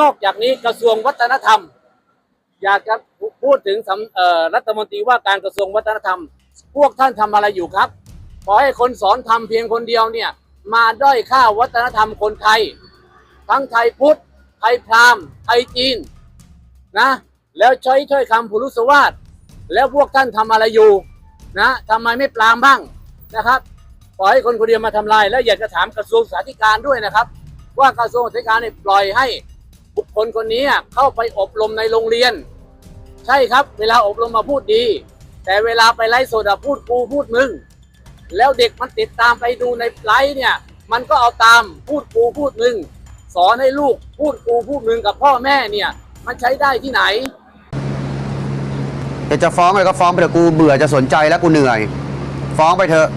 นอกจากนี้กระทรวงวัฒนธรรม อยากจะพูดถึงรัฐมนตรีว่าการกระทรวงวัฒนธรรม พวกท่านทำอะไรอยู่ครับ ขอให้คนสอนทำเพียงคนเดียวเนี่ยมาด้อยค่าวัฒนธรรมคนไทย ทั้งไทยพุทธไทยพราหมณ์ไทยจีนนะแล้วใช้ถ้อยคำพุรุษวาทแล้วพวกท่านทำอะไรอยู่นะทำไมไม่ปรามบ้างนะครับปล่อยให้คนคนเดียวมาทำลาย แล้วอยากจะถามกระทรวงสาธการด้วยนะครับ ว่ากระทรวงสาธการเนี่ยปล่อยให้ คคลคนนี้เข้าไปอบรมในโรงเรียน ใช่ครับ เวลาอบรมมาพูดดี แต่เวลาไปไลฟ์สดอะพูดกูพูดมึง แล้วเด็กมันติดตามไปดูในไลฟ์เนี่ย มันก็เอาตามพูดกูพูดมึง สอนให้ลูกพูดกูพูดมึงกับพ่อแม่เนี่ย มันใช้ได้ที่ไหนจะฟ้องอะไรก็ฟ้องไปเถอะกูเบื่อจะสนใจแล้วกูเหนื่อย ฟ้องไปเถอะ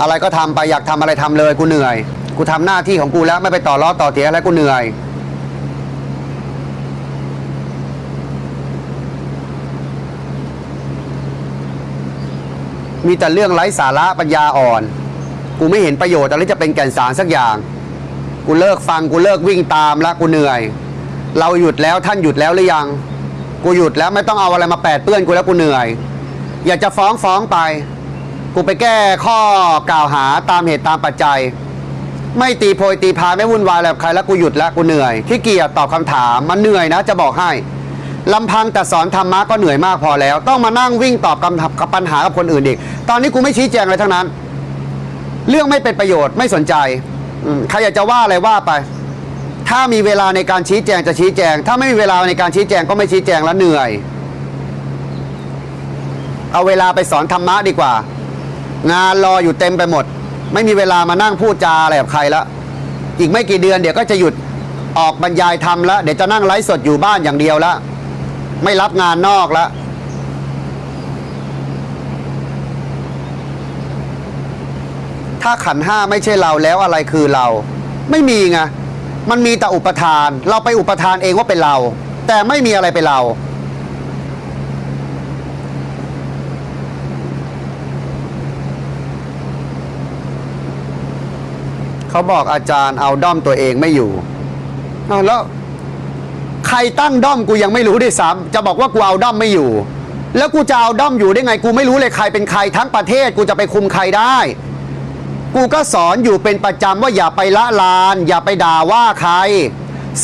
อะไรก็ทำไปอยากทำอะไรทำเลยกูเหนื่อย กูทำหน้าที่ของกูแล้วไม่ไปต่อล้อต่อเถียงอะไรกูเหนื่อย มีแต่เรื่องไร้สาระปัญญาอ่อน กูไม่เห็นประโยชน์อะไรจะเป็นแก่นสารสักอย่าง กูเลิกฟังกูเลิกวิ่งตามแล้วกูเหนื่อย เราหยุดแล้วท่านหยุดแล้วหรือยัง กูหยุดแล้วไม่ต้องเอาอะไรมาแปดเปื้อนกูแล้วกูเหนื่อย อยากจะฟ้องฟ้องไป กูไปแก้ข้อกล่าวหาตามเหตุตามปัจจัย ไม่ตีโพยตีพายไม่วุ่นวายอะไรกับใครแล้วกูหยุดแล้วกูเหนื่อยขี้เกียจตอบคำถามมันเหนื่อยนะ จะบอกให้ ลำพังแต่สอนธรรมะก็เหนื่อยมากพอแล้ว ต้องมานั่งวิ่งตอบคำถามกับปัญหากับคนอื่นอีก ตอนนี้กูไม่ชี้แจงอะไรทั้งนั้น เรื่องไม่เป็นประโยชน์ไม่สนใจใครอยากจะว่าอะไรว่าไป ถ้ามีเวลาในการชี้แจงจะชี้แจง ถ้าไม่มีเวลาในการชี้แจงก็ไม่ชี้แจงแล้วเหนื่อย เอาเวลาไปสอนธรรมะดีกว่า งานรออยู่เต็มไปหมด ไม่มีเวลามานั่งพูดจาอะไรกับใครแล้วอีกไม่กี่เดือนเดี๋ยวก็จะหยุดออกบรรยายธรรมแล้วเดี๋ยวจะนั่งไลฟ์สดอยู่บ้านอย่างเดียวแล้ว ไม่รับงานนอกแล้วถ้าขันห้าไม่ใช่เราแล้วอะไรคือเรา ไม่มีไงมันมีแต่อุปทาน เราไปอุปทานเองว่าเป็นเรา แต่ไม่มีอะไรเป็นเรา เขาบอกอาจารย์เอาด้อมตัวเองไม่อยู่แล้ว ใครตั้งด้อมกูยังไม่รู้ด้วยซ้ำจะบอกว่ากูเอาด้อมไม่อยู่ แล้วกูจะเอาด้อมอยู่ได้ไง กูไม่รู้เลยใครเป็นใครทั้งประเทศกูจะไปคุมใครได้ กูก็สอนอยู่เป็นประจำว่าอย่าไปละลาน อย่าไปด่าว่าใคร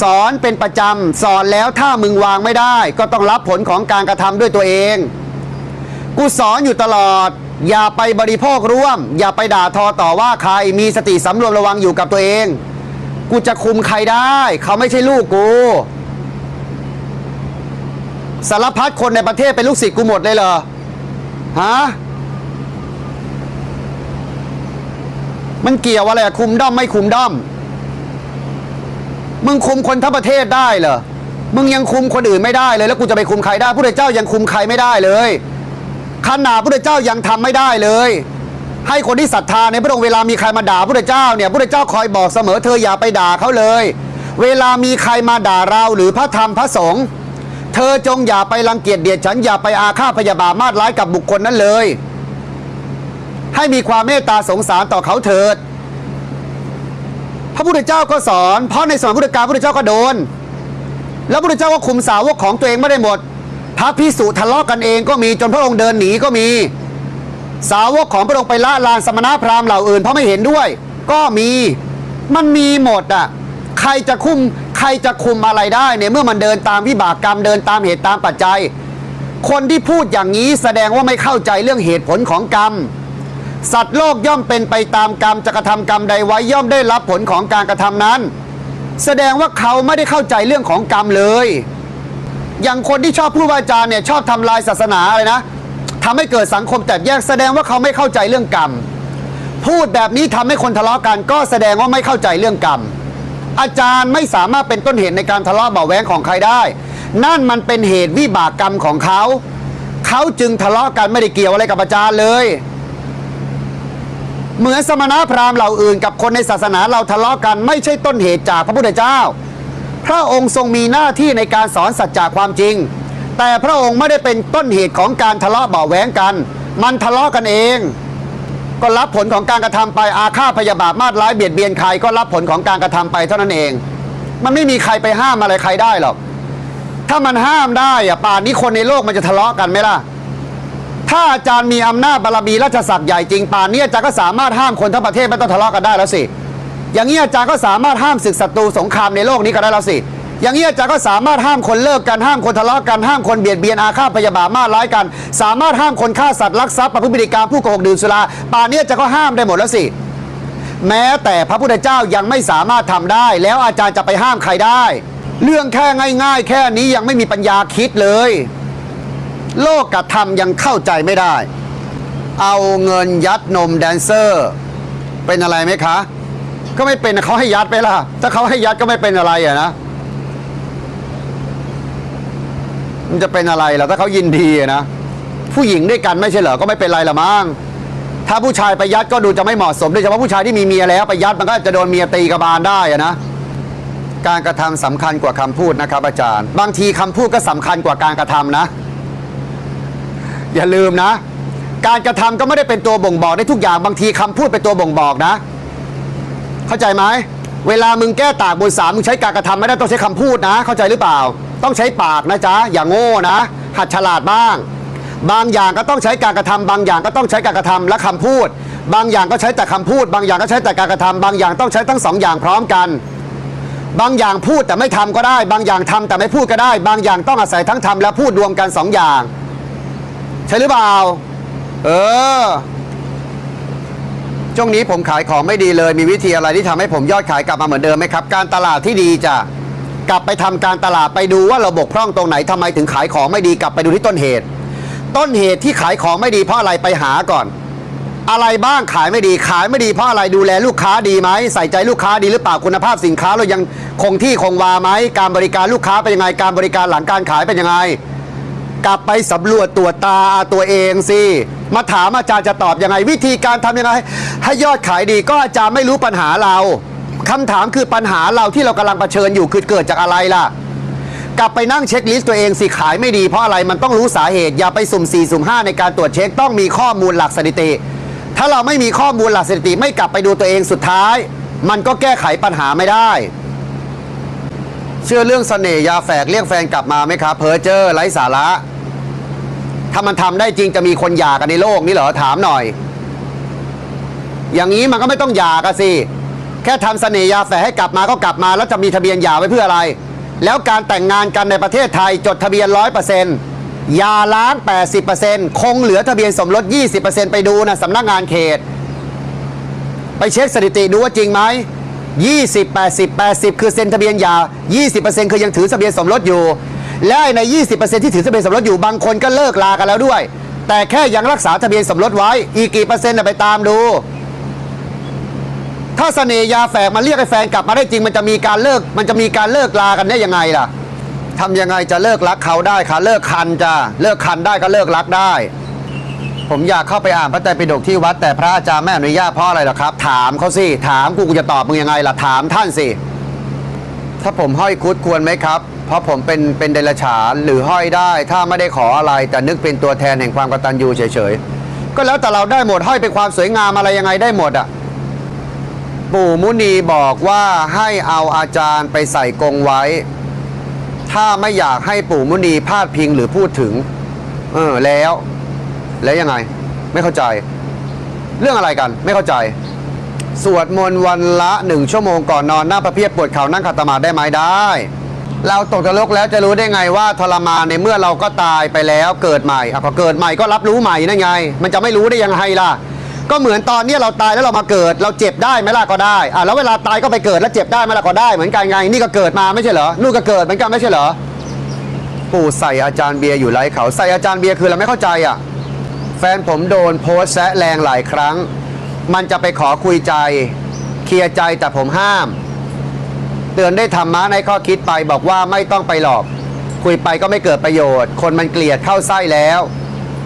สอนเป็นประจำสอนแล้วถ้ามึงวางไม่ได้ ก็ต้องรับผลของการกระทำด้วยตัวเอง กูสอนอยู่ตลอด อย่าไปบริโภคร่วม อย่าไปด่าทอต่อว่าใคร มีสติสำรวมระวังอยู่กับตัวเอง กูจะคุมใครได้ เขาไม่ใช่ลูกกู สารพัดคนในประเทศเป็นลูกศิษย์กูหมดเลยเหรอฮะมันเกี่ยวอะไรคุมด้อมไม่คุมด้อม มึงคุมคนทั้งประเทศได้เหรอ มึงยังคุมคนอื่นไม่ได้เลย แล้วกูจะไปคุมใครได้พระเจ้ายังคุมใครไม่ได้เลยขนาดพระเจ้ายังทำไม่ได้เลย ให้คนที่ศรัทธาในพระองค์เวลามีใครมาด่าพระเจ้าเนี่ยพระเจ้าคอยบอกเสมอเธออย่าไปด่าเขาเลย เวลามีใครมาด่าเราหรือพระธรรมพระสงฆ์ เธอจงอย่าไปรังเกียจเดียดฉันอย่าไปอาฆาตพยาบาทมาดร้ายกับบุคคลนั้นเลย ให้มีความเมตตาสงสารต่อเขาเถิด พระพุทธเจ้าก็สอน เพราะในสมัยพุทธกาลพระพุทธเจ้าก็โดน แล้วพระพุทธเจ้าก็คุมสาวกของตัวเองไม่ได้หมด พระพิสุทะเลาะกันเองก็มีจนพระองค์เดินหนีก็มี สาวกของพระองค์ไปละลานสมณพราหมณ์เหล่าอื่นเพราะไม่เห็นด้วย ก็มีมันมีหมดอะใครจะคุม ใครจะคุมอะไรได้เนี่ยเมื่อมันเดินตามวิบากกรรมเดินตามเหตุตามปัจจัย คนที่พูดอย่างนี้แสดงว่าไม่เข้าใจเรื่องเหตุผลของกรรม สัตว์โลกย่อมเป็นไปตามกรรมจะกระทำกรรมใดไว้ย่อมได้รับผลของการกระทำนั้น แสดงว่าเขาไม่ได้เข้าใจเรื่องของกรรมเลย อย่างคนที่ชอบพูดวาจารย์เนี่ยชอบทำลายศาสนาอะไรนะทำให้เกิดสังคมแตกแยกแสดงว่าเขาไม่เข้าใจเรื่องกรรม พูดแบบนี้ทำให้คนทะเลาะกันก็แสดงว่าไม่เข้าใจเรื่องกรรม อาจารย์ไม่สามารถเป็นต้นเหตุในการทะเลาะเบาะแว้งของใครได้ นั่นมันเป็นเหตุวิบากกรรมของเขา เขาจึงทะเลาะกันไม่ได้เกี่ยวอะไรกับอาจารย์เลย เหมือนสมณพราหมณ์เหล่าอื่น กับคนในศาสนาเราทะเลาะกันไม่ใช่ต้นเหตุจากพระพุทธเจ้า พระองค์ทรงมีหน้าที่ในการสอนสัจจะความจริง แต่พระองค์ไม่ได้เป็นต้นเหตุของการทะเลาะเบาะแว้งกัน มันทะเลาะกันเอง ก็รับผลของการกระทำไปอาฆาตพยาบาทมาดร้ายเบียดเบียนใครก็รับผลของการกระทำไปเท่านั้นเอง มันไม่มีใครไปห้ามอะไรใครได้หรอกถ้ามันห้ามได้อะป่านนี้คนในโลกมันจะทะเลาะกันไหมล่ะ ถ้าอาจารย์มีอำนาจบารมีราชศักดิ์ใหญ่จริงป่านนี้อาจารย์ก็สามารถห้ามคนทั้งประเทศไม่ต้องทะเลาะกันได้แล้วสิ อย่างนี้อาจารย์ก็สามารถห้ามศึกศัตรูสงครามในโลกนี้ก็ได้แล้วสิ อย่างนี้อาจารย์ก็สามารถห้ามคนเลิกกันห้ามคนทะเลาะกันห้ามคนเบียดเบียนอาฆาตพยาบาทมาร้ายกัน สามารถห้ามคนฆ่าสัตว์ลักทรัพย์ประพฤติพฤติกรรผู้โกหกดื่มสุราป่านนี้อาจารย์ก็ห้ามได้หมดแล้วสิแม้แต่พระพุทธเจ้ายังไม่สามารถทำได้ แล้วอาจารย์จะไปห้ามใครได้ เรื่องแค่ง่าย ๆ แค่นี้ยังไม่มีปัญญาคิดเลย โลกกับธรรมยังเข้าใจไม่ได้ เอาเงินยัดนมแดนเซอร์ เป็นอะไรไหมคะ ก็ไม่เป็นเขาให้ยัดไปล่ะ ถ้าเขาให้ยัดก็ไม่เป็นอะไรอะนะ มันจะเป็นอะไรล่ะถ้าเขายินดีนะผู้หญิงด้วยกันไม่ใช่เหรอก็ไม่เป็นไรละมั้งถ้าผู้ชายไปยัดก็ดูจะไม่เหมาะสมโดยเฉพาะผู้ชายที่มีเมียแล้วไปยัดมันก็จะโดนเมียตีกระบาลได้นะการกระทำสำคัญกว่าคำพูดนะครับ อาจารย์ บางทีคำพูดก็สำคัญกว่าการกระทำนะ อย่าลืมนะ การกระทำก็ไม่ได้เป็นตัวบ่งบอกได้ทุกอย่างบางทีคำพูดเป็นตัวบ่งบอกนะ เข้าใจไหมเวลามึงแก้ต่างบนสามมึงใช้การกระทำไม่ได้ต้องใช้คำพูดนะ เข้าใจหรือเปล่า ต้องใช้ปากนะจ๊ะอย่างโง่นะ หัดฉลาดบ้าง บางอย่างก็ต้องใช้การกระทำบางอย่างก็ต้องใช้การกระทำและคำพูด บางอย่างก็ใช้แต่คำพูด บางอย่างก็ใช้แต่การกระทำบางอย่างต้องใช้ทั้งสองอย่างพร้อมกัน บางอย่างพูดแต่ไม่ทำก็ได้ บางอย่างทำแต่ไม่พูดก็ได้ บางอย่างต้องอาศัยทั้งทำและพูดรวมกันสองอย่าง ใช่หรือเปล่าเออช่วงนี้ผมขายของไม่ดีเลย มีวิธีอะไรที่ทำให้ผมยอดขายกลับมาเหมือนเดิมไหมครับ การตลาดที่ดีจ้ะ กลับไปทำการตลาดไปดูว่าเราบกพร่องตรงไหนทำไมถึงขายของไม่ดีกลับไปดูที่ต้นเหตุ ต้นเหตุที่ขายของไม่ดีเพราะอะไรไปหาก่อน อะไรบ้างขายไม่ดีขายไม่ดีเพราะอะไรดูแลลูกค้าดีไหมใส่ใจลูกค้าดีหรือเปล่าคุณภาพสินค้าเรายังคงที่คงวาไหมการบริการลูกค้าเป็นยังไงการบริการหลังการขายเป็นยังไง กลับไปสำรวจตัวจตาตัวเองสิมาถามอาจารย์จะตอบยังไง วิธีการทำยังไงให้ยอดขายดีก็อาจารย์ไม่รู้ปัญหาเรา คำถามคือปัญหาเราที่เรากำลังเผชิญอยู่คือเกิดจากอะไรล่ะ กลับไปนั่งเช็คลิสต์ตัวเองสิขายไม่ดีเพราะอะไรมันต้องรู้สาเหตุอย่าไปสุ่ม4สุ่ม5ในการตรวจเช็คต้องมีข้อมูลหลักสถิติ ถ้าเราไม่มีข้อมูลหลักสถิติไม่กลับไปดูตัวเองสุดท้าย มันก็แก้ไขปัญหาไม่ได้ เชื่อเรื่องเสน่ห์ยาแฝกเรียกแฟนกลับมาไหมครับเพอเจอร์ไร้สาระ ถ้ามันทำได้จริงจะมีคนหย่ากันในโลกนี้เหรอถามหน่อย อย่างนี้มันก็ไม่ต้องหย่ากันสิ แค่ทำเสน่หยาแฝให้กลับมาก็กลับมาแล้วจะมีทะเบียนหย่าไว้เพื่ออะไร แล้วการแต่งงานกันในประเทศไทยจดทะเบียนร้อยเปอร์เซ็นต์ยาล้าง80%คงเหลือทะเบียนสมรส20%ไปดูนะสำนักงานเขต ไปเช็คสถิติดูว่าจริงไหม20 80 80 คือเซ็นทะเบียนหย่า20%คือยังถือทะเบียนสมรสอยู่ และใน 20%ที่ถือทะเบียนสมรสอยู่บางคนก็เลิกลากันแล้วด้วย แต่แค่ยังรักษาทะเบียนสมรสไว้ อีกกี่เปอร์เซ็นต์ไปตามดู ถ้าเสน่ห์ยาแฝกมาเรียกให้แฟนกลับมาได้จริง มันจะมีการเลิก มันจะมีการเลิกลากันได้ยังไงล่ะทำยังไงจะเลิกรักเขาได้คะเลิกคันจ้ะเลิกคันได้ก็เลิกรักได้ ผมอยากเข้าไปอ่านพระไตรปิฎกที่วัดแต่พระอาจารย์ไม่อนุญาตเพราะอะไรล่ะครับ ถามเขาสิถามกูกูจะตอบมึงยังไงล่ะถามท่านสิถ้าผมห้อยคุดควรไหมครับ เพราะผมเป็นเป็นเดรัจฉานหรือห้อยได้ ถ้าไม่ได้ขออะไร แต่นึกเป็นตัวแทนแห่งความกตัญญูเฉยๆก็แล้วแต่เราได้หมดห้อยเป็นความสวยงามอะไรยังไงได้หมดอะ ปู่มุนีบอกว่าให้เอาอาจารย์ไปใส่กรงไว้ ถ้าไม่อยากให้ปู่มุนีพาดพิงหรือพูดถึง เออแล้ว แล้วยังไง ไม่เข้าใจ เรื่องอะไรกัน ไม่เข้าใจ สวดมนต์วันละหนึ่งชั่วโมงก่อนนอนหน้าพระเพียบปวดเข่านั่งขัดสมาธิได้ไหมได้ เราตกนรกแล้วจะรู้ได้ไงว่าทรมานในเมื่อเราก็ตายไปแล้วเกิดใหม่อะพอเกิดใหม่ก็รับรู้ใหม่นั่นไง มันจะไม่รู้ได้ยังไงล่ะ ก็เหมือนตอนเนี้ยเราตายแล้วเรามาเกิด เราเจ็บได้ไหมล่ะก็ได้อะแล้วเวลาตายก็ไปเกิดแล้วเจ็บได้ไหมล่ะก็ได้ เหมือนกันไง นี่ก็เกิดมาไม่ใช่เหรอนู่นก็เกิดเหมือนกันไม่ใช่เหรอปู่ใส่อาจารย์เบียร์อยู่ไรเขาใส่อาจารย์เบียร์คือเราไม่เข้าใจอะแฟนผมโดนโพสแซะแรงหลายครั้ง มันจะไปขอคุยใจ เคลียร์ใจแต่ผมห้าม เตือนได้ธรรมะในข้อคิดไปบอกว่าไม่ต้องไปหลอก คุยไปก็ไม่เกิดประโยชน์ คนมันเกลียดเข้าไส้แล้ว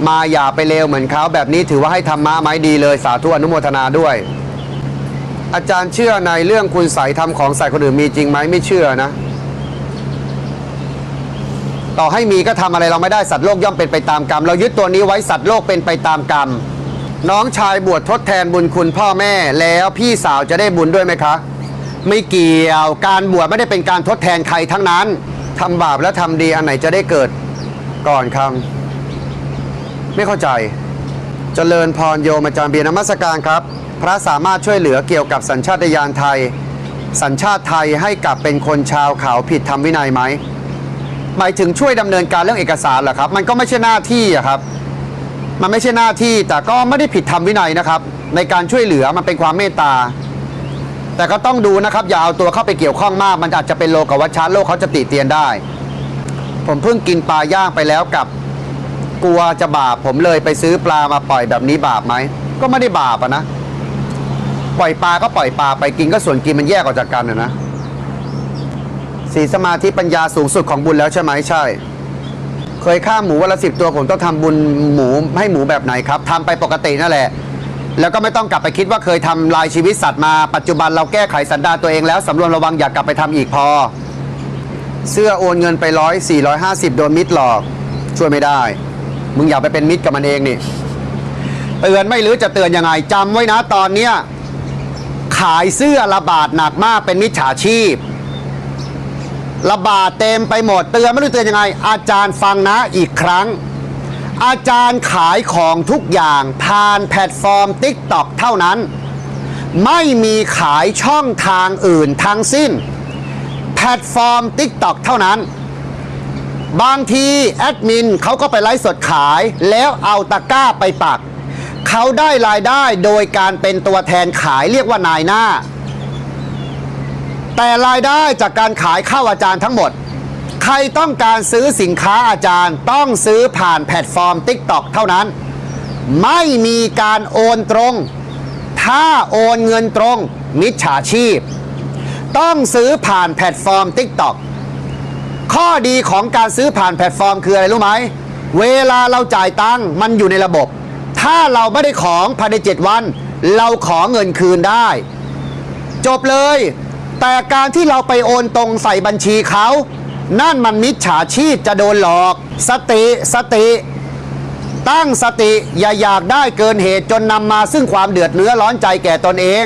มาอย่าไปเลวเหมือนเขาแบบนี้ถือว่าให้ธรรมะไหมดีเลยสาธุอนุโมทนาด้วย อาจารย์เชื่อในเรื่องคุณใส่ทำของใส่คนอื่นมีจริงไหมไม่เชื่อนะ ต่อให้มีก็ทำอะไรเราไม่ได้สัตว์โลกย่อมเป็นไปตามกรรม เรายึดตัวนี้ไว้สัตว์โลกเป็นไปตามกรรม น้องชายบวชทดแทนบุญคุณพ่อแม่แล้วพี่สาวจะได้บุญด้วยไหมคะ ไม่เกี่ยวการบวชไม่ได้เป็นการทดแทนใครทั้งนั้นทำบาปและทำดีอันไหนจะได้เกิดก่อนคำ ไม่เข้าใจเจริญพรโยมอาจารย์เบียนมัสการครับ พระสามารถช่วยเหลือเกี่ยวกับสัญชาตญาณไทย สัญชาติไทยให้กลับเป็นคนชาวเขาผิดธรรมวินัยไหมหมายถึงช่วยดำเนินการเรื่องเอกสารเหรอครับ มันก็ไม่ใช่หน้าที่อะครับ มันไม่ใช่หน้าที่แต่ก็ไม่ได้ผิดธรรมวินัยนะครับ ในการช่วยเหลือมันเป็นความเมตตา แต่ก็ต้องดูนะครับ อย่าเอาตัวเข้าไปเกี่ยวข้องมาก มันอาจจะเป็นโลกวัชชะโลกเขาจะติเตียนได้ ผมเพิ่งกินปลาย่างไปแล้วกับ กลัวจะบาปผมเลยไปซื้อปลามาปล่อยแบบนี้บาปไหม ก็ไม่ได้บาปอะนะ ปล่อยปลาก็ปล่อยปลาไปกินก็ส่วนกินมันแยกออกจากกันอะนะสีสมาธิปัญญาสูงสุดของบุญแล้วใช่ไหมใช่ เคยฆ่าหมูวันละสิบตัวผมต้องทำบุญหมูให้หมูแบบไหนครับทำไปปกตินั่นแหละ แล้วก็ไม่ต้องกลับไปคิดว่าเคยทำลายชีวิตสัตว์มาปัจจุบันเราแก้ไขสันดานตัวเองแล้วสำรวมระวังอย่ากกลับไปทำอีกพอ เสื้อโอนเงินไปร้อยสี่ร้อยห้าสิบโดนมิดหลอกช่วยไม่ได้ มึงอย่าไปเป็นมิตรกับมันเองนี่เตือนไม่รู้จะเตือนยังไงจำไว้นะตอนเนี้ยขายเสื้อระบาดหนักมากเป็นมิจฉาชีพ ระบาดเต็มไปหมดเตือนไม่รู้เตือนยังไง อาจารย์ฟังนะอีกครั้ง อาจารย์ขายของทุกอย่างผ่านแพลตฟอร์ม TikTok เท่านั้น ไม่มีขายช่องทางอื่นทั้งสิ้น แพลตฟอร์ม TikTok เท่านั้น บางทีแอดมินเขาก็ไปไลฟ์สดขาย แล้วเอาตะกร้าไปปัก เขาได้รายได้โดยการเป็นตัวแทนขายเรียกว่านายหน้า แต่รายได้จากการขายเข้าอาจารย์ทั้งหมด ใครต้องการซื้อสินค้าอาจารย์ต้องซื้อผ่านแพลตฟอร์ม TikTok เท่านั้น ไม่มีการโอนตรง ถ้าโอนเงินตรง มิจฉาชีพ ต้องซื้อผ่านแพลตฟอร์ม TikTok ข้อดีของการซื้อผ่านแพลตฟอร์มคืออะไรรู้ไหม เวลาเราจ่ายตังค์มันอยู่ในระบบ ถ้าเราไม่ได้ของภายใน 7 วัน เราขอเงินคืนได้ จบเลย แต่การที่เราไปโอนตรงใส่บัญชีเขา นั่นมันมิจฉาชีพจะโดนหลอก สติสติ ตั้งสติอย่าอยากได้เกินเหตุจนนำมาซึ่งความเดือดเนื้อร้อนใจแก่ตนเอง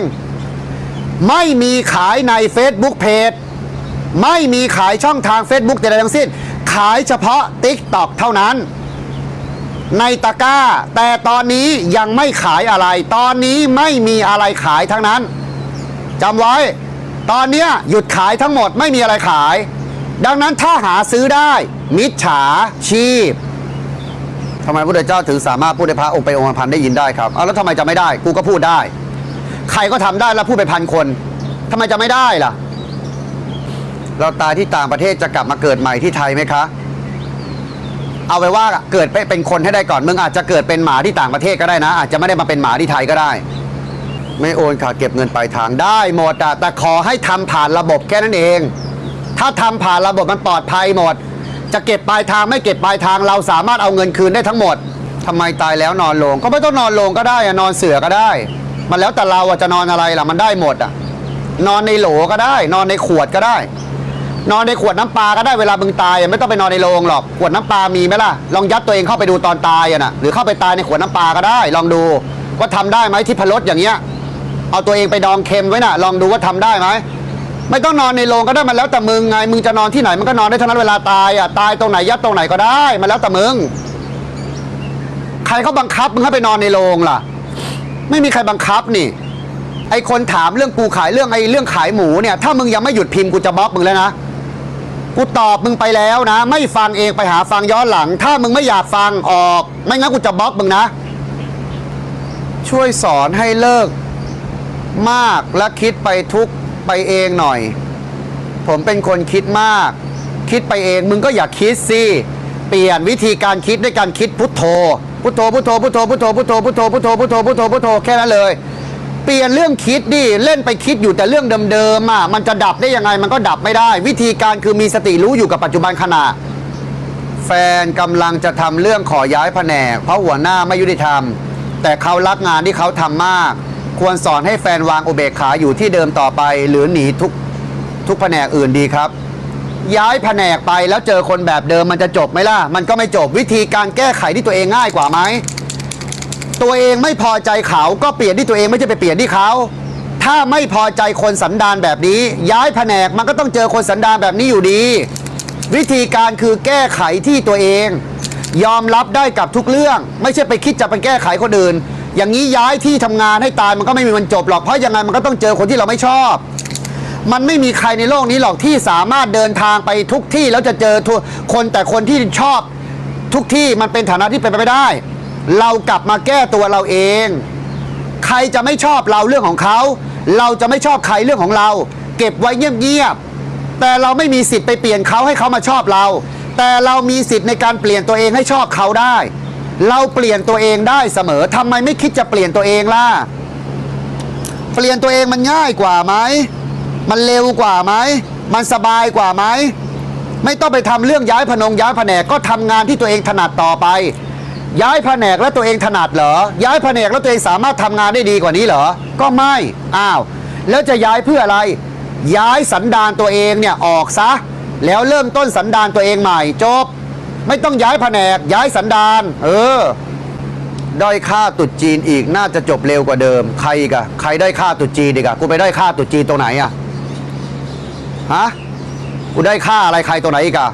ไม่มีขายใน Facebook Page ไม่มีขายช่องทาง Facebook ใดๆทั้งสิ้น ขายเฉพาะ TikTok เท่านั้น ในตะกร้า แต่ตอนนี้ยังไม่ขายอะไร ตอนนี้ไม่มีอะไรขายทั้งนั้นจำไว้ ตอนเนี้ยหยุดขายทั้งหมดไม่มีอะไรขาย ดังนั้นถ้าหาซื้อได้ มิจฉาชีพทำไมพระพุทธเจ้าถึงสามารถพูดในพระองค์ไปองค์พันได้ยินได้ครับเอาแล้วทำไมจะไม่ได้ กูก็พูดได้ ใครก็ทำได้แล้วพูดไปพันคนทำไมจะไม่ได้ล่ะ เราตายที่ต่างประเทศจะกลับมาเกิดใหม่ที่ไทยไหมคะ เอาไปว่าเกิดเป็นคนให้ได้ก่อนมึงอาจจะเกิดเป็นหมาที่ต่างประเทศก็ได้นะ อาจจะไม่ได้มาเป็นหมาที่ไทยก็ได้ ไม่โอนค่ะเก็บเงินปลายทางได้หมดอะแต่ขอให้ทำผ่านระบบแค่นั้นเอง ถ้าทำผ่านระบบมันปลอดภัยหมด จะเก็บปลายทางไม่เก็บปลายทางเราสามารถเอาเงินคืนได้ทั้งหมดทำไมตายแล้วนอนลง ก็ไม่ต้องนอนลงก็ได้นอนเสือก็ได้ มันแล้วแต่เราจะนอนอะไรล่ะมันได้หมดอะนอนในโหลก็ได้ นอนในขวดก็ได้ นอนในขวดน้ำปลาก็ได้เวลามึงตายอะไม่ต้องไปนอนในโรงหรอกขวดน้ำปลามีไหมล่ะลองยัดตัวเองเข้าไปดูตอนตายอะนะหรือเข้าไปตายในขวดน้ำปลาก็ได้ ลองดูว่าทำได้ไหมที่พลดอย่างเงี้ยเอาตัวเองไปดองเค็มไว้น่ะ ลองดูว่าทำได้ไหมไม่ต้องนอนในโรงก็ได้มันแล้วแต่มึงไงมึงจะนอนที่ไหนมันก็นอนได้เท่านั้นเวลาตายอะตายตรงไหนยัดตรงไหนก็ได้มันแล้วแต่มึงใครเขาบังคับมึงให้ไปนอนในโรงล่ะ ไม่มีใครบังคับนี่ ไอคนถามเรื่องกูขายเรื่องไอเรื่องขายหมูเนี่ย ถ้ามึงยังไม่หยุดพิมพ์กูจะบล็อกมึงแล้วนะ กูตอบมึงไปแล้วนะ ไม่ฟังเองไปหาฟังย้อนหลัง ถ้ามึงไม่อยากฟังออก ไม่งั้นกูจะบล็อกมึงนะ ช่วยสอนให้เลิก มากและคิดไปทุกไปเองหน่อย ผมเป็นคนคิดมาก คิดไปเองมึงก็อย่าคิดสิเปลี่ยนวิธีการคิดด้วยการคิดพุทโธพุทโธพุทโธพุทโธพุทโธพุทโธพุทโธพุทโธพุทโธพุทโธพุทโธแค่นั้นเลย ปลี่ยนเรื่องคิดดิเล่นไปคิดอยู่แต่เรื่องเดิมๆอะมันจะดับได้ยังไงมันก็ดับไม่ได้ วิธีการคือมีสติรู้อยู่กับปัจจุบันขณะ แฟนกำลังจะทำเรื่องขอย้ายแผนก เพราะหัวหน้าไม่ยุติธรรม แต่เขารักงานที่เขาทำมาก ควรสอนให้แฟนวางอุเบกขาอยู่ที่เดิมต่อไป หรือหนีทุกทุกแผนกอื่นดีครับ ย้ายแผนกไปแล้วเจอคนแบบเดิมมันจะจบไหมล่ะ มันก็ไม่จบวิธีการแก้ไขที่ตัวเองง่ายกว่าไหม ตัวเองไม่พอใจเขาก็เปลี่ยนที่ตัวเองไม่ใช่ไปเปลี่ยนที่เขา ถ้าไม่พอใจคนสันดานแบบนี้ ย้ายแผนกมันก็ต้องเจอคนสันดานแบบนี้อยู่ดี วิธีการคือแก้ไขที่ตัวเอง ยอมรับได้กับทุกเรื่อง ไม่ใช่ไปคิดจะไปแก้ไขคนอื่น อย่างนี้ย้ายที่ทำงานให้ตายมันก็ไม่มีวันจบหรอกเพราะยังไงมันก็ต้องเจอคนที่เราไม่ชอบมันไม่มีใครในโลกนี้หรอกที่สามารถเดินทางไปทุกที่แล้วจะเจอคนแต่คนที่ชอบทุกที่มันเป็นฐานะที่เป็นไปไม่ได้ เรากลับมาแก้ตัวเราเอง ใครจะไม่ชอบเราเรื่องของเขา เราจะไม่ชอบใครเรื่องของเรา เก็บไว้เงียบๆแต่เราไม่มีสิทธิ์ไปเปลี่ยนเขาให้เขามาชอบเรา แต่เรามีสิทธิ์ในการเปลี่ยนตัวเองให้ชอบเขาได้ เราเปลี่ยนตัวเองได้เสมอทำไมไม่คิดจะเปลี่ยนตัวเองล่ะเปลี่ยนตัวเองมันง่ายกว่าไหม มันเร็วกว่าไหม มันสบายกว่าไหม ไม่ต้องไปทำเรื่องย้ายพนงย้ายแผนกก็ทำงานที่ตัวเองถนัดต่อไป ย้ายแผนกแล้วตัวเองถนัดเหรอ ย้ายแผนกแล้วตัวเองสามารถทำงานได้ดีกว่านี้เหรอ ก็ไม่ อ้าว แล้วจะย้ายเพื่ออะไร ย้ายสันดานตัวเองเนี่ยออกซะ แล้วเริ่มต้นสันดานตัวเองใหม่จบ ไม่ต้องย้ายแผนก ย้ายสันดาน เออ ด้อยค่าตุดจีนอีกน่าจะจบเร็วกว่าเดิม ใครอีกอะใครได้ค่าตุดจีนอีกอะกูไปได้ค่าตุดจีนตรงไหนอะฮะ กูได้ค่าอะไรใครตัวไหนอีกอะ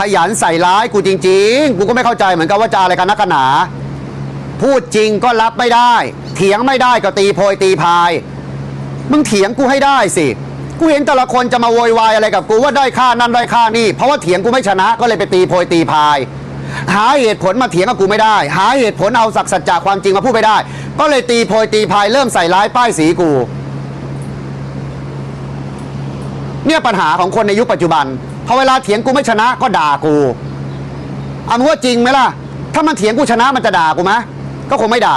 ขยันใส่ร้ายกูจริง ๆ กูก็ไม่เข้าใจเหมือนกันว่าจะอะไรกันนักกันหนา พูดจริงก็รับไม่ได้ เถียงไม่ได้ก็ตีโพยตีพาย มึงเถียงกูให้ได้สิ กูเห็นแต่ละคนจะมาโวยวายอะไรกับกูว่าได้ค่านั่นได้ค่านี่ เพราะว่าเถียงกูไม่ชนะก็เลยไปตีโพยตีพาย หาเหตุผลมาเถียงกับกูไม่ได้ หาเหตุผลเอาสักสัจจะความจริงมาพูดไม่ได้ ก็เลยตีโพยตีพายเริ่มใส่ร้ายป้ายสีกู เนี่ยปัญหาของคนในยุคปัจจุบัน อเวลาเถียงกูไม่ชนะก็ด่ากูเอามึงว่าจริงไหมล่ะ ถ้ามันเถียงกูชนะมันจะด่ากูไหมก็คงไม่ด่า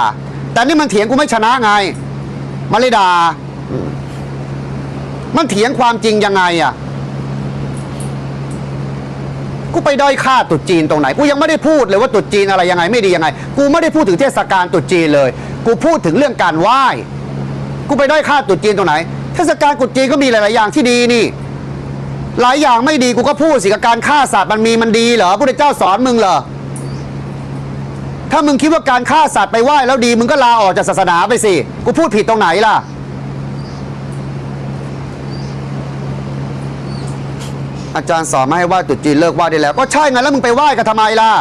แต่นี่มันเถียงกูไม่ชนะไง มันเลยด่า มันเถียงความจริงยังไงอะ กูไปด้อยค่าตรุษจีนตรงไหน กูยังไม่ได้พูดเลยว่าตรุษจีนอะไรยังไงไม่ดียังไง กูไม่ได้พูดถึงเทศกาลตรุษจีนเลย กูพูดถึงเรื่องการไหว้ กูไปด้อยค่าตรุษจีนตรงไหน เทศกาลตรุษจีนก็มีหลาย ๆ อย่างที่ดีนี่ หลายอย่างไม่ดีกูก็พูดสิกับการฆ่าสัตว์มันมีมันดีเหรอพระพุทธเจ้าสอนมึงเหรอถ้ามึงคิดว่าการฆ่าสัตว์ไปไหว้แล้วดี มึงก็ลาออกจากศาสนาไปสิกูพูดผิดตรงไหนล่ะ อาจารย์สอนมาให้ไหว้ตรุษจีนเลิกไหว้ได้แล้ว ก็ใช่ไงแล้วมึงไปไหว้กันทำไมล่ะ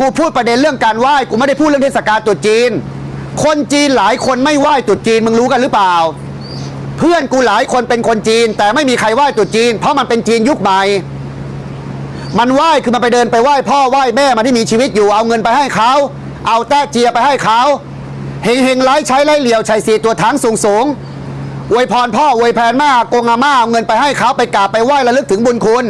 กูพูดประเด็นเรื่องการไหว้กูไม่ได้พูดเรื่องเทศกาลตุจีน คนจีนหลายคนไม่ไหว้ตุจีนมึงรู้กันหรือเปล่า เพื่อนกูหลายคนเป็นคนจีน แต่ไม่มีใครไหว้ตุจีน เพราะมันเป็นจีนยุคใหม่มันไหว้คือมันไปเดินไปไหว้พ่อไหว้แม่มันที่มีชีวิตอยู่เอาเงินไปให้เขาเอาแต้เจียไปให้เขาเฮงเฮงไร้ใช้ไร้เหลียวชัยสีตัวถังสูงสูงอวยพรพ่ออวยแพนแม่อากงอาม่าเอาเงินไปให้เขาไปกราบไปไหว้ระลึกถึงบุญคุณ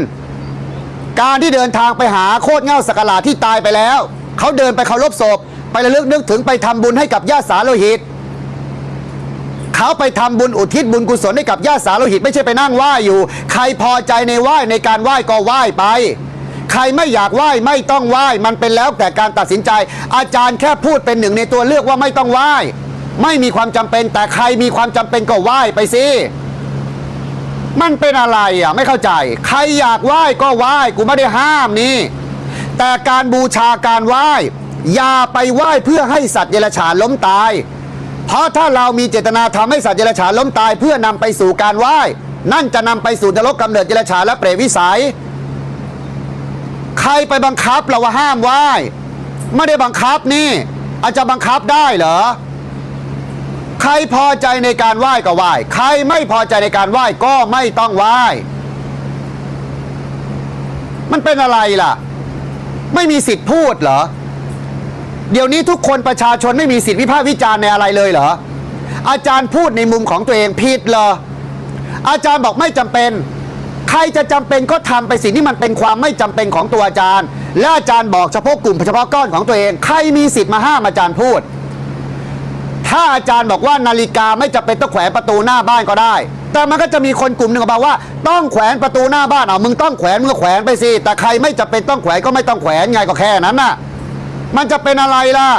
การที่เดินทางไปหาโคตรเง่าสกลาที่ตายไปแล้ว เขาเดินไปเคารพศพไประลึกนึกถึงไปทำบุญให้กับญาติสาโลหิต เขาไปทำบุญอุทิศบุญกุศลให้กับญาติสาโลหิตไม่ใช่ไปนั่งไหว้อยู่ ใครพอใจในไหว้ในการไหว้ก็ไหว้ไป ใครไม่อยากไหว้ไม่ต้องไหว้ มันเป็นแล้วแต่การตัดสินใจ อาจารย์แค่พูดเป็นหนึ่งในตัวเลือกว่าไม่ต้องไหว้ ไม่มีความจำเป็น แต่ใครมีความจำเป็นก็ไหว้ไปสิมันเป็นอะไรอะไม่เข้าใจ ใครอยากไหว้ก็ไหว้กูไม่ได้ห้ามนี่ แต่การบูชาการไหว้อย่าไปไหว้เพื่อให้สัตว์เดรัจฉานล้มตาย เพราะถ้าเรามีเจตนาทำให้สัตว์เดรัจฉานล้มตาย เพื่อนำไปสู่การไหว้ นั่นจะนำไปสู่นรกกำเนิดเดรัจฉานและเปรตวิสัย ใครไปบังคับเราว่าห้ามไหว้ไม่ได้บังคับนี่ อาจจะบังคับได้เหรอ ใครพอใจในการไหว้ก็ไหว้ ใครไม่พอใจในการไหว้ก็ไม่ต้องไหว้ มันเป็นอะไรล่ะ ไม่มีสิทธิ์พูดเหรอ เดี๋ยวนี้ทุกคนประชาชนไม่มีสิทธิวิพากษ์วิจารณ์ในอะไรเลยเหรอ อาจารย์พูดในมุมของตัวเองผิดเหรอ อาจารย์บอกไม่จำเป็น ใครจะจำเป็นก็ทำไปสิ่งที่มันเป็นความไม่จำเป็นของตัวอาจารย์ และอาจารย์บอกเฉพาะกลุ่มเฉพาะก้อนของตัวเอง ใครมีสิทธิ์มาห้ามอาจารย์พูด ถ้าอาจารย์บอกว่านาฬิกาไม่จำเป็นต้องแขวนประตูหน้าบ้านก็ได้ แต่มันก็จะมีคนกลุ่มหนึ่งบอกว่า ต้องแขวนประตูหน้าบ้านเอามึงต้องแขวนมึงก็แขวนไปสิ แต่ใครไม่จำเป็นต้องแขวนก็ไม่ต้องแขวนไงก็แค่นั้นน่ะ มันจะเป็นอะไรล่ะ